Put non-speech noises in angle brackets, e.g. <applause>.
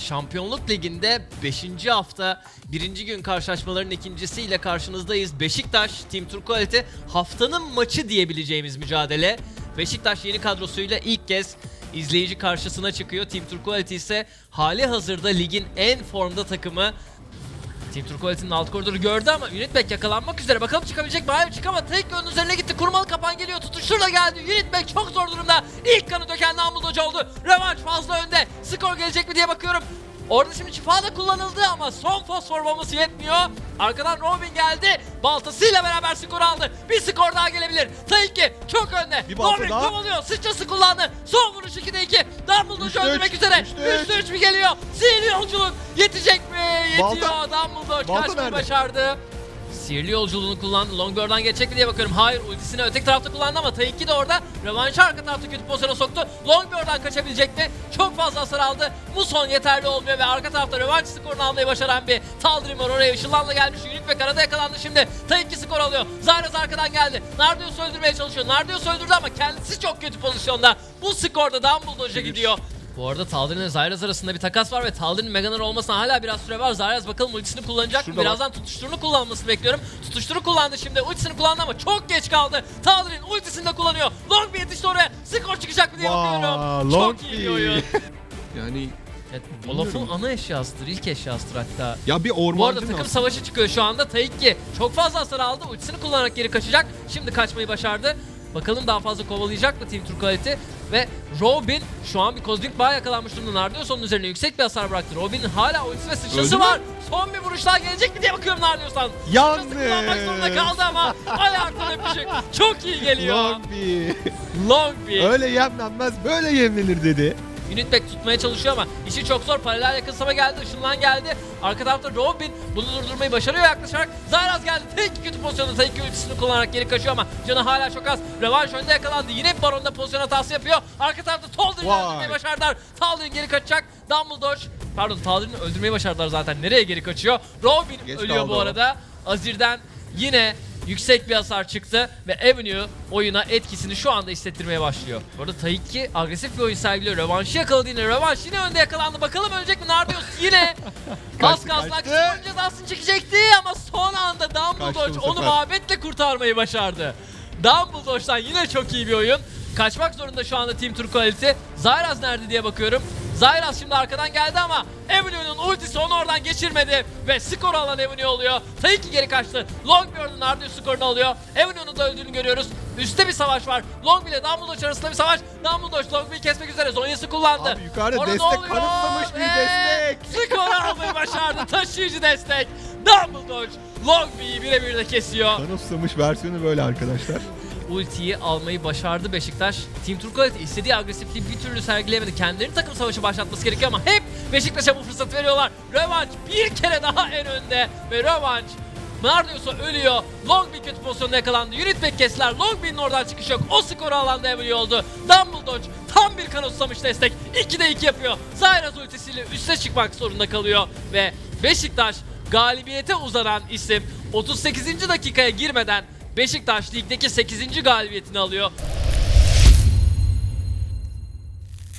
Şampiyonluk Ligi'nde 5. hafta 1. gün karşılaşmaların ikincisiyle karşınızdayız. Beşiktaş, Team Turquoise haftanın maçı diyebileceğimiz mücadele. Beşiktaş yeni kadrosuyla ilk kez izleyici karşısına çıkıyor. Team Turquoise ise hali hazırda ligin en formda takımı. Team Turquoise'nin alt koridoru gördü ama Unitback yakalanmak üzere. Bakalım çıkabilecek mi? Hayır çıkamadı. Tek yönün üzerine gitti. Kurmalı kapan geliyor. Tutuşturla geldi. Unitback çok zor durumda. İlk kanı döken Dumbledore oldu. Revanş fazla önde. Skor gelecek mi diye bakıyorum. Orada şimdi şifa da kullanıldı ama son fosfor bombası yetmiyor. Arkadan Robin geldi. Baltasıyla beraber skor aldı. Bir skor daha gelebilir. Taiki çok önde. Bir balta Robin daha. kovalıyor. Sıçrası kullandı. Son vuruş 2'de 2. Dumbledore öldürmek üzere. üçte üç. 3'te 3 mi geliyor? Sihirli yolculuk yetecek? Yetiyor. Dumbledore Balta kaçmayı nerede? başardı. Sihirli yolculuğunu kullandı. Longbird'dan geçecek mi diye bakıyorum. Hayır ultisini öteki tarafta kullandı ama Taiki de orada. Rövanşı arka tarafta kötü pozisyona soktu. Longbird'dan kaçabilecek mi? Çok fazla hasar aldı. Bu son yeterli olmuyor ve arka tarafta rövanş skorunu almayı başaran bir Taldirim var oraya. Işınlanla gelmiş. Unique ve karada yakalandı şimdi. Taiki skor alıyor. Zayras arkadan geldi. Nardius öldürmeye çalışıyor. Nardius öldürdü ama kendisi çok kötü pozisyonda. Bu skorda Dumbledore'a gidiyor. Bu arada Taldir'in ile Zayraz arasında bir takas var ve Taldir'in Meganer olmasına hala biraz süre var. Zayraz bakalım ultisini kullanacak mı? Şurada Birazdan tutuşturunu kullanmasını bekliyorum. Tutuşturu kullandı şimdi. Ultisini kullandı ama çok geç kaldı. Taldir'in ultisini de kullanıyor. Long bir yetişti oraya. Skor çıkacak mı diye bakıyorum. Vaa, Çok iyi bir oyun. <laughs> Yani Evet. Olaf'ın ana eşyasıdır. ilk eşyasıdır hatta. ya bir Bu ormancı arada takım savaşı çıkıyor şu anda. Taiki çok fazla hasar aldı. Ultisini kullanarak geri kaçacak. Şimdi kaçmayı başardı. Bakalım daha fazla kovalayacak mı Team Turquoise ve Robin şu an bir Cosmic Bağ yakalanmış durumda. Nardios onun üzerine yüksek bir hasar bıraktı. Robin'in hala ultisi ve sıçrası Öldü mü? var. Son bir vuruş daha gelecek mi diye bakıyorum Nardios'tan. Yalnız. Kullanmak zorunda kaldı ama ayaktan öpücük. Çok iyi geliyor. Long bir. Long bir. Öyle yemlenmez böyle yemlenir dedi. Unitback tutmaya çalışıyor ama işi çok zor. Paralel yakınsama geldi, ışınlan geldi. Arka tarafta Robin bunu durdurmayı başarıyor yaklaşarak. Zayraz geldi. Tek kötü pozisyonda tek ultisini kullanarak geri kaçıyor ama canı hala çok az. Revanş önde yakalandı. Yine Baron'da pozisyon hatası yapıyor. Arka tarafta Taldir'i Vay. öldürmeyi başardılar. Taldir geri kaçacak. Dumbledore Pardon Taldir'i öldürmeyi başardılar zaten. Nereye geri kaçıyor? Robin Geç ölüyor bu arada. Azir'den yine yüksek bir hasar çıktı ve Avenue oyuna etkisini şu anda hissettirmeye başlıyor. Bu arada Taiki agresif bir oyun sergiliyor. Rövanşı yakaladı yine. Rövanş yine önde yakalandı. Bakalım ölecek mi? Nardios yine. <laughs> Kaçtı. Aksu'nun cezasını çekecekti ama son anda Dumbledore onu muhabbetle kurtarmayı başardı. Dumbledore'dan yine çok iyi bir oyun. Kaçmak zorunda şu anda Team Turquoise. Zyraz nerede diye bakıyorum. Zyraz şimdi arkadan geldi ama Avenue'nun ultisi onu oradan geçirmedi ve skor alan Avenue oluyor. Taiki geri kaçtı. Longbeard'ın Nardius skorunu alıyor. Avenue'nun da öldüğünü görüyoruz. Üstte bir savaş var. Long ile Dumbledore arasında bir savaş. Dumbledore Longbeard'i kesmek üzere. Zonya'sı kullandı. Abi yukarıda Orada destek, kanıtlamış bir destek. Skor almayı başardı. Taşıyıcı destek. Dumbledore Longbeard'i birebir de kesiyor. Kanıfsamış versiyonu böyle arkadaşlar. Ultiyi almayı başardı Beşiktaş. Team Turquoise istediği agresifliği bir türlü sergileyemedi. Kendilerinin takım savaşı başlatması gerekiyor ama hep Beşiktaş'a bu fırsatı veriyorlar. Rövanş bir kere daha en önde ve Rövanş Nardius'a ölüyor. Long bir kötü pozisyonda yakalandı. Unitback kestiler. Long bir'in oradan çıkış yok. O skoru alan Devil oldu. Dumbledore tam bir kan ustamış destek. 2'de 2 yapıyor. Zayras ultisiyle üste çıkmak zorunda kalıyor. Ve Beşiktaş galibiyete uzanan isim 38. dakikaya girmeden Beşiktaş ligdeki 8. galibiyetini alıyor.